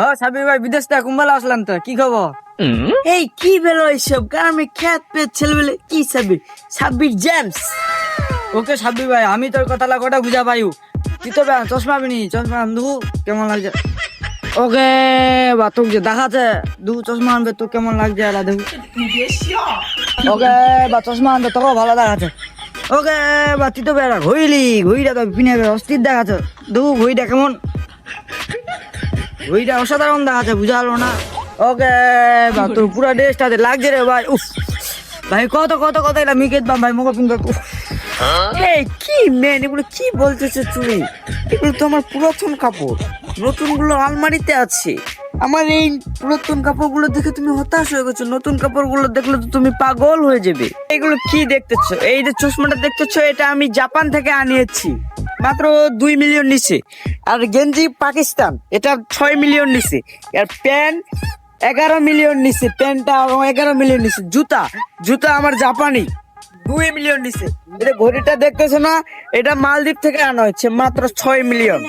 ও সাবির ভাই বিদেশ থেকে কুম্বালা আসলাম তো কি খবর? এই কি বেলো এইসব? গ্রামে খ্যাত পেয়ে ছেলেবেলে কি সাবির? সাবির জেমস। ওকে সাবির ভাই আমি তোর কথা লাগোটা বুঝা পাইউ? তুই তো চশমা বিনি চশমা দু কেমন লাগছে? ওকে বা তোকে যে দেখাচ্ছে দু চশমা আনবে তো কেমন লাগছে? এলা দেখু ওকে বা চশমা আনবে তোকেও ভালো দেখাচ্ছে। ওকে বা তুই তো বেড়া ঘুইলি ঘুইটা তো পিনে অস্থির দেখাচ্ছে। দু ঘুইটা কেমন? ঘুইটা অসাধারণ দেখাচ্ছে বুঝা হলো না। ওকে বা তোর পুরা ড্রেসটাতে লাগছে রে ভাই উফ। ভাই কত কত কত এটা মিকেট বাম ভাই মুখে পিনবে এই কি মেন এগুলো কি বলতেছে তুমি এগুলো তো আমার পুরাতন কাপড়। নতুনগুলো আলমারিতে আছে। আমার এই পুরাতন কাপড়গুলো দেখে তুমি হতাশ হয়ে গেছো। নতুন কাপড়গুলো দেখলে তো তুমি পাগল হয়ে যাবে। এগুলো কি দেখতেছো? এই যে চশমাটা দেখতেছো এটা আমি জাপান থেকে আনিয়েছি। মাত্র দুই মিলিয়ন নিচে। আর গেঞ্জি পাকিস্তান, এটা ছয় মিলিয়ন নিচে। আর প্যান্ট এগারো মিলিয়ন নিচে, প্যান্টটা এগারো মিলিয়ন নিচে। জুতা জুতা আমার জাপানি, দুই মিলিয়ন নিচে। এটা ঘড়িটা দেখতেছো না, এটা মালদ্বীপ থেকে আনা হচ্ছে মাত্র ছয় মিলিয়ন।